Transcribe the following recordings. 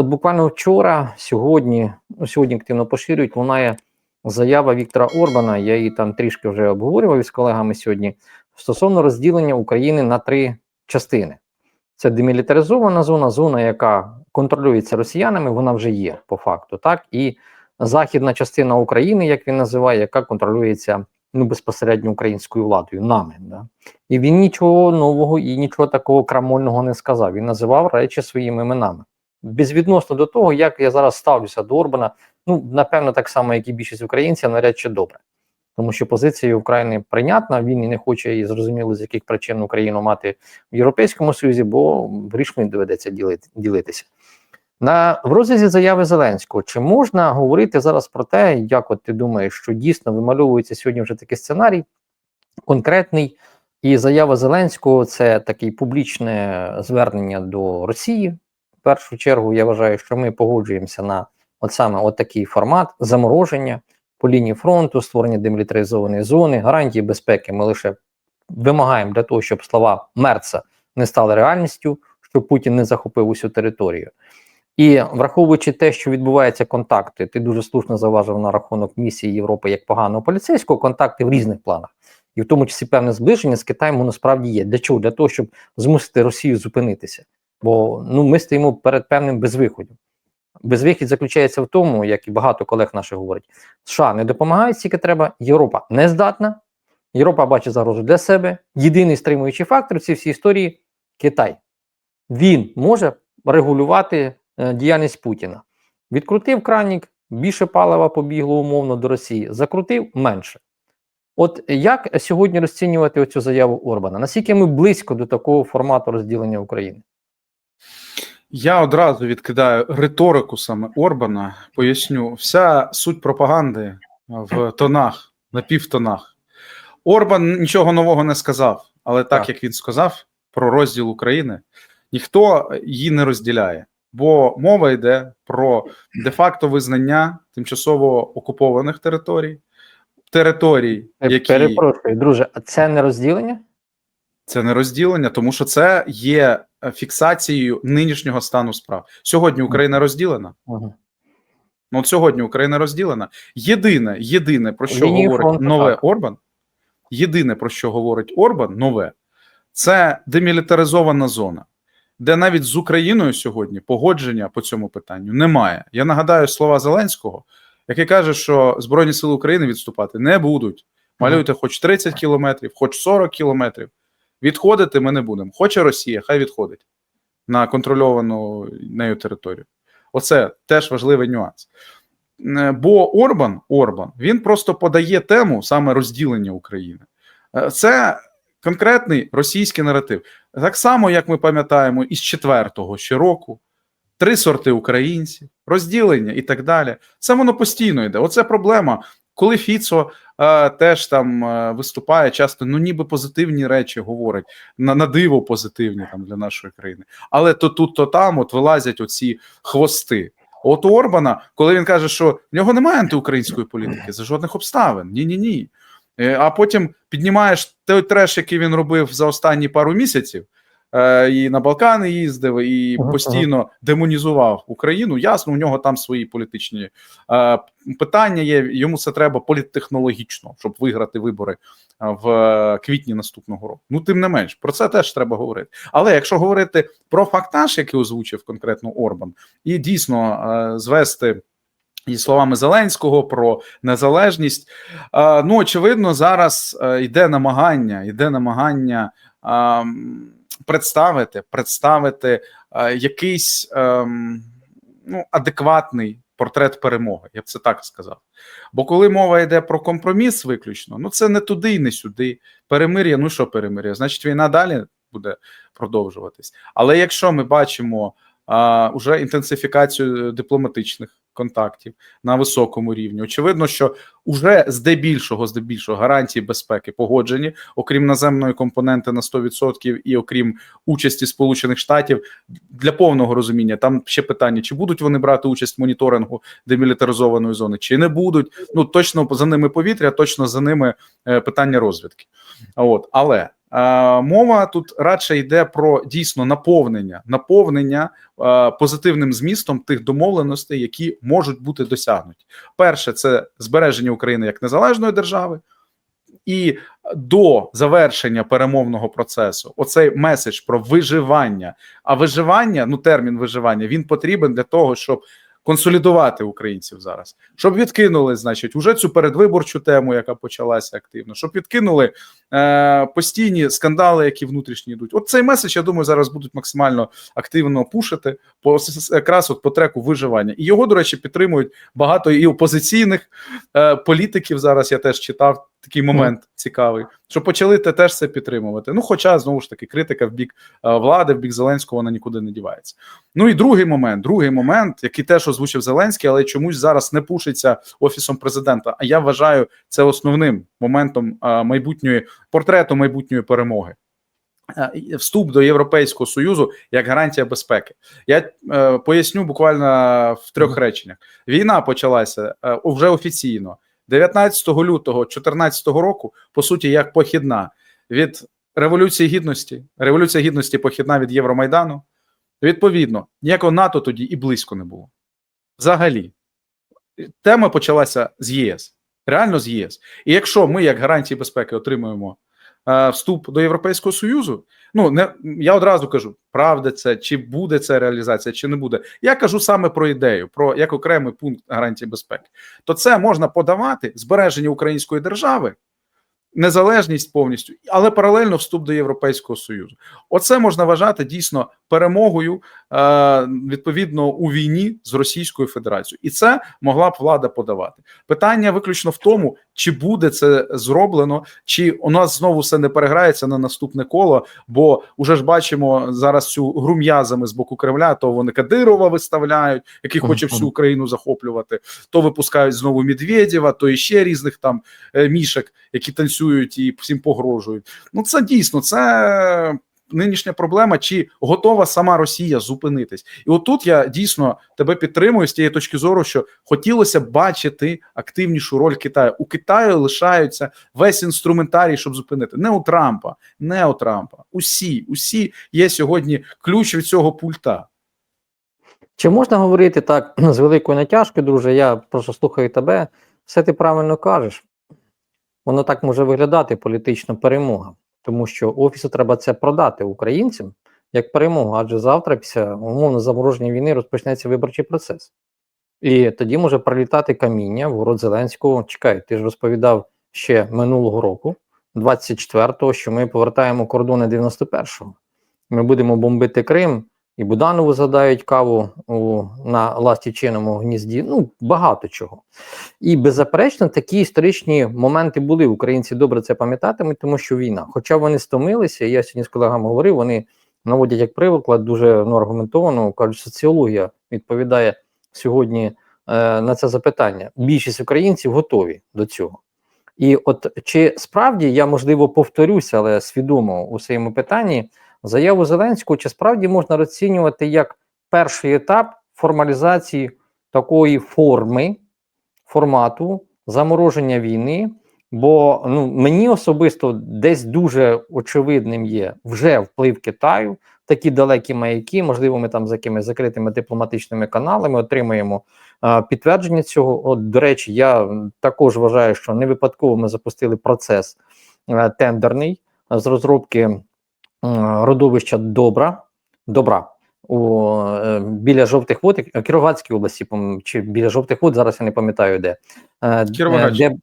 От буквально вчора, сьогодні, ну сьогодні активно поширюють, лунає заява Віктора Орбана. Я її там трішки вже обговорював із колегами сьогодні стосовно розділення України на три частини. Це демілітаризована зона, зона, яка контролюється росіянами, вона вже є по факту, так і західна частина України, як він називає, яка контролюється ну безпосередньо українською владою, нами. Да? І він нічого нового і нічого такого крамольного не сказав. Він називав речі своїми іменами. Безвідносно до того, як я зараз ставлюся до Орбана, ну напевно, так само, як і більшість українців, навряд чи добре. Тому що позиція України прийнятна, він і не хоче і зрозуміло, з яких причин Україну мати в Європейському Союзі, бо грішми доведеться ділити, ділитися. На в розрізі заяви Зеленського чи можна говорити зараз про те, як от ти думаєш, що дійсно вимальовується сьогодні вже такий сценарій конкретний, і заява Зеленського це таке публічне звернення до Росії. В першу чергу я вважаю, що ми погоджуємося на от саме от такий формат замороження по лінії фронту, створення демілітаризованої зони, гарантії безпеки. Ми лише вимагаємо для того, щоб слова Мерца не стали реальністю, щоб Путін не захопив усю територію. І враховуючи те, що відбуваються контакти, ти дуже слушно заважив на рахунок місії Європи як поганого поліцейського, контакти в різних планах, і в тому числі певне зближення з Китаєм воно справді є. Для чого? Для того, щоб змусити Росію зупинитися. Бо ну ми стоїмо перед певним безвиходом. Безвихід заключається в тому, як і багато колег наших говорять, США не допомагають, стільки треба. Європа не здатна. Європа бачить загрозу для себе. Єдиний стримуючий фактор в цій всій історії Китай. Він може регулювати е, діяльність Путіна. Відкрутив кранік, більше палива побігло умовно до Росії, закрутив менше. От як сьогодні розцінювати оцю заяву Орбана? Наскільки ми близько до такого формату розділення України? Я одразу відкидаю риторику саме Орбана. Поясню, вся суть пропаганди в тонах, на півтонах. Орбан нічого нового не сказав, але так, Так. як він сказав про розділ України, ніхто її не розділяє, бо мова йде про де-факто визнання тимчасово окупованих територій, територій, які Перепрошую, друже, а це не розділення? Це не розділення, тому що це є е, фіксацією нинішнього стану справ. Сьогодні Україна розділена. Ну, от сьогодні Україна розділена. Єдине, єдине про що Лінії говорить фронту, нове так. Орбан, єдине про що говорить Орбан, нове, це демілітаризована зона, де навіть з Україною сьогодні погодження по цьому питанню немає. Я нагадаю слова Зеленського, який каже, що Збройні Сили України відступати не будуть. Малюйте хоч 30 кілометрів, хоч 40 кілометрів. Відходити ми не будемо. Хоче Росія, хай відходить на контрольовану нею територію. Оце теж важливий нюанс. Е, Бо Орбан, Орбан він просто подає тему саме розділення України. Е, Це конкретний російський наратив. Так само, як ми пам'ятаємо, із четвертого ще року. Три сорти українців, розділення і так далі. Це воно постійно йде. Оце проблема. Коли Фіцо е, теж там е, виступає, часто ну ніби позитивні речі говорить, на, на диво позитивні там для нашої країни. Але то тут, то там от вилазять оці хвости. От у Орбана, коли він каже, що в нього немає антиукраїнської політики за жодних обставин. Ні, ні, ні. Е, А потім піднімаєш той треш, який він робив за останні пару місяців. Е, І на Балкани їздив, і постійно демонізував Україну. Ясно, у нього там свої політичні е, питання є. Йому це треба політтехнологічно, щоб виграти вибори е, в квітні наступного року. Ну, тим не менш, про це теж треба говорити. Але якщо говорити про фактаж, який озвучив конкретно Орбан, і дійсно звести. І словами Зеленського про незалежність. Ну, очевидно, зараз йде намагання, йде намагання представити, представити е, якийсь ем, ну, адекватний портрет перемоги. Я б це так сказав. Бо коли мова йде про компроміс виключно, ну це не туди і не сюди. Перемир'я, ну що перемир'я? Значить, війна далі буде продовжуватись. Але якщо ми бачимо а, уже інтенсифікацію дипломатичних контактів на високому рівні. Очевидно, що уже здебільшого, здебільшого гарантії безпеки погоджені, окрім наземної компоненти на 100% і окрім участі Сполучених Штатів для повного розуміння. Там ще питання: чи будуть вони брати участь в моніторингу демілітаризованої зони, чи не будуть. Ну точно за ними повітря, точно за ними е, питання розвідки. От але. е, Мова тут радше йде про дійсно наповнення, наповнення е, позитивним змістом тих домовленостей, які можуть бути досягнуті. Перше, це збереження України як незалежної держави, і до завершення перемовного процесу оцей меседж про виживання. А виживання, ну термін виживання, він потрібен для того, щоб консолідувати українців зараз, щоб відкинули, значить, уже цю передвиборчу тему, яка почалася активно, щоб відкинули е, постійні скандали, які внутрішні йдуть. От цей меседж, я думаю, зараз будуть максимально активно пушити по якраз от по треку виживання. І його, до речі, підтримують багато і опозиційних е, політиків. Зараз я теж читав такий момент цікавий, що почали те теж це підтримувати. Ну, хоча знову ж таки критика в бік е, влади, в бік Зеленського, вона нікуди не дівається. Ну і другий момент, другий момент, який теж озвучив Зеленський, але чомусь зараз не пушиться офісом президента. А я вважаю це основним моментом е, майбутньої портрету майбутньої перемоги. Е, Вступ до Європейського союзу як гарантія безпеки. Я е, поясню буквально в трьох реченнях. Війна почалася е, вже офіційно 19 лютого 2014 року, по суті, як похідна від Революції Гідності. Революція Гідності похідна від Євромайдану. Відповідно, ніякого НАТО тоді і близько не було. Взагалі, тема почалася з ЄС, реально з ЄС. І якщо ми, як гарантії безпеки, отримуємо вступ до Європейського Союзу, ну не я одразу кажу, правда це, чи буде це реалізація, чи не буде. Я кажу саме про ідею, про як окремий пункт гарантії безпеки. То це можна подавати збереження української держави. Незалежність повністю, але паралельно вступ до Європейського союзу. Оце можна вважати дійсно перемогою е, відповідно у війні з Російською Федерацією, і це могла б влада подавати. Питання виключно в тому, чи буде це зроблено, чи у нас знову все не переграється на наступне коло. Бо уже ж бачимо зараз цю гру м'язами з боку Кремля. То вони Кадирова виставляють, який хоче всю Україну захоплювати, то випускають знову Медведєва, то іще різних там е, мішек, які танцюють і всім погрожують. Ну це дійсно це нинішня проблема, чи готова сама Росія зупинитись, і отут я дійсно тебе підтримую з тієї точки зору, що хотілося бачити активнішу роль Китаю. У Китаю лишаються весь інструментарій, щоб зупинити не у Трампа, не у Трампа. Усі, усі є сьогодні ключ від цього пульта. Чи можна говорити так з великою натяжкою, друже? Я просто слухаю тебе. Все ти правильно кажеш. Воно так може виглядати політична перемога, тому що офісу треба це продати українцям як перемогу, адже завтра, після умовно замороження війни, розпочнеться виборчий процес. І тоді може прилітати каміння в город Зеленського. Чекай, ти ж розповідав ще минулого року, 24-го, що ми повертаємо кордони 91-го. Ми будемо бомбити Крим, і Буданову задають каву у, на ластівчиному гнізді. Ну, багато чого. І беззаперечно, такі історичні моменти були. Українці добре це пам'ятатимуть, тому що війна. Хоча вони стомилися, я сьогодні з колегами говорив, вони наводять як приклад дуже ну, аргументовано, кажуть, соціологія відповідає сьогодні е, на це запитання. Більшість українців готові до цього. І от чи справді я можливо повторюся, але свідомо у своєму питанні заяву Зеленського, чи справді можна розцінювати як перший етап формалізації такої форми, формату замороження війни? Бо ну мені особисто десь дуже очевидним є вже вплив Китаю, такі далекі маяки. Можливо, ми там за якимись закритими дипломатичними каналами отримаємо а, підтвердження цього. От, до речі, я також вважаю, що не випадково ми запустили процес а, тендерний з розробки родовища добра добра. У е, біля жовтих вод е, Кіровоградській області, чи біля жовтих вод, зараз я не пам'ятаю де. Е, Кіровоградщина. де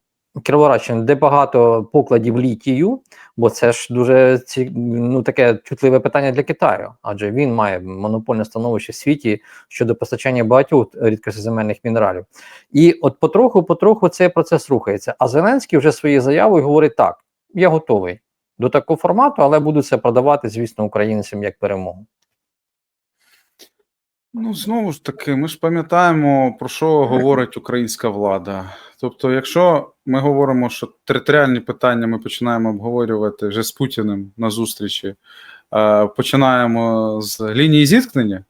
Кіровоградщина, де багато покладів літію, бо це ж дуже ці, ну, таке чутливе питання для Китаю, адже він має монопольне становище в світі щодо постачання багатьох рідкоземельних мінералів. І от потроху-потроху цей процес рухається. А Зеленський вже своєю заявою говорить: так, я готовий до такого формату, але буду це продавати, звісно, українцям як перемогу. Ну, знову ж таки, ми ж пам'ятаємо, про що говорить українська влада. Тобто, якщо ми говоримо, що територіальні питання ми починаємо обговорювати вже з Путіним на зустрічі, е, починаємо з лінії зіткнення,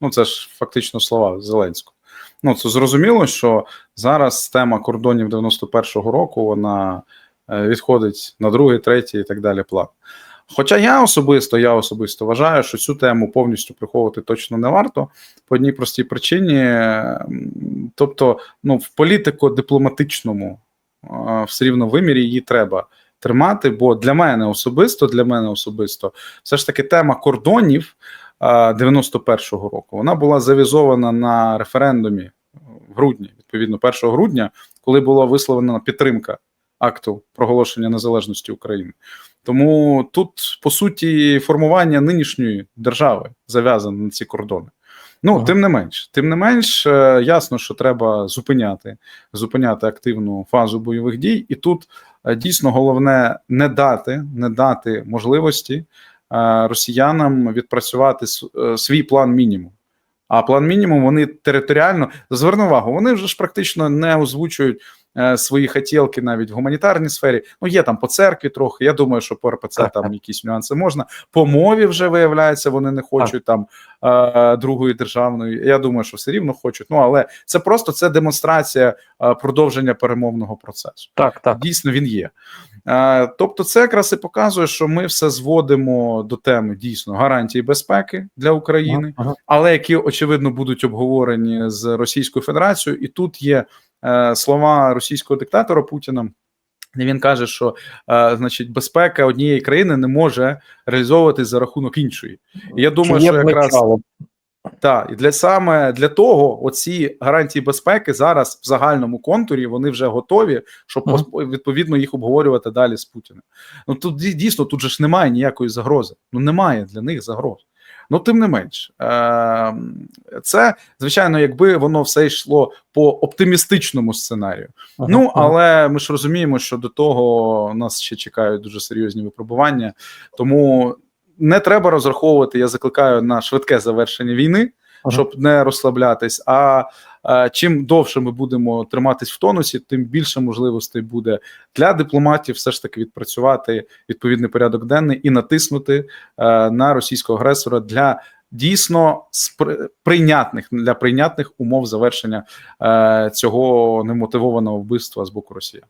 ну це ж фактично слова Зеленського. Ну, це зрозуміло, що зараз тема кордонів 91-го року вона відходить на другий, третій і так далі план. Хоча я особисто, я особисто вважаю, що цю тему повністю приховувати точно не варто по одній простій причині. Тобто, ну, в політико-дипломатичному а, все рівно вимірі її треба тримати. Бо для мене особисто, для мене особисто, все ж таки тема кордонів а, 91-го року вона була завізована на референдумі в грудні, відповідно, 1 грудня, коли була висловлена підтримка акту проголошення незалежності України. Тому тут, по суті, формування нинішньої держави зав'язане на ці кордони. Ну, Ага. тим не менш, тим не менш, е, ясно, що треба зупиняти, зупиняти активну фазу бойових дій, і тут е, дійсно головне не дати, не дати можливості е, росіянам відпрацювати свій план мінімум. А план мінімум вони територіально зверни увагу, вони вже ж практично не озвучують свої хотілки навіть в гуманітарній сфері. Ну є там по церкві трохи. Я думаю, що по РПЦ там якісь нюанси можна. По мові вже виявляється, вони не хочуть там е, другої державної. Я думаю, що все рівно хочуть. Ну але це просто це демонстрація е, продовження перемовного процесу. Так, так. Дійсно, він є. Е, Тобто, це якраз і показує, що ми все зводимо до теми дійсно гарантії безпеки для України Ага. але які очевидно будуть обговорені з Російською Федерацією. І тут є е, слова російського диктатора Путіна. Де Він каже, що е, значить безпека однієї країни не може реалізовуватись за рахунок іншої. І я думаю, що якраз так, і для саме для того, оці гарантії безпеки зараз в загальному контурі вони вже готові, щоб Мгм. пос- відповідно їх обговорювати далі з Путіним. Ну тут дійсно тут же ж немає ніякої загрози. Ну немає для них загроз. Ну, тим не менш, е, це звичайно, якби воно все йшло по оптимістичному сценарію. Ага, Ну, але ми ж розуміємо, що до того нас ще чекають дуже серйозні випробування. Тому не треба розраховувати. Я закликаю на швидке завершення війни, Ага. щоб не розслаблятись. А чим довше ми будемо триматись в тонусі, тим більше можливостей буде для дипломатів все ж таки відпрацювати відповідний порядок денний і натиснути е, на російського агресора для. Дійсно прийнятних для прийнятних умов завершення е, цього немотивованого вбивства з боку Росії.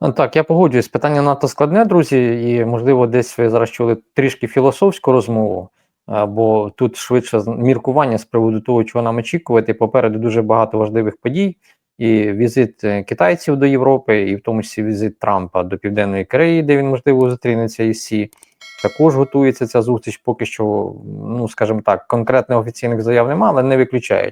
Ну, Так, я погоджуюсь. Питання надто складне, друзі, і можливо, десь ви зараз чули трішки філософську розмову, бо тут швидше міркування з приводу того, чого нам очікувати. Попереду дуже багато важливих подій. І візит е, китайців до Європи, і в тому числі візит Трампа до Південної Кореї, де він можливо зустрінеться із Сі. Також готується ця зустріч. Поки що, ну скажімо так, конкретних офіційних заяв немає, але не виключають.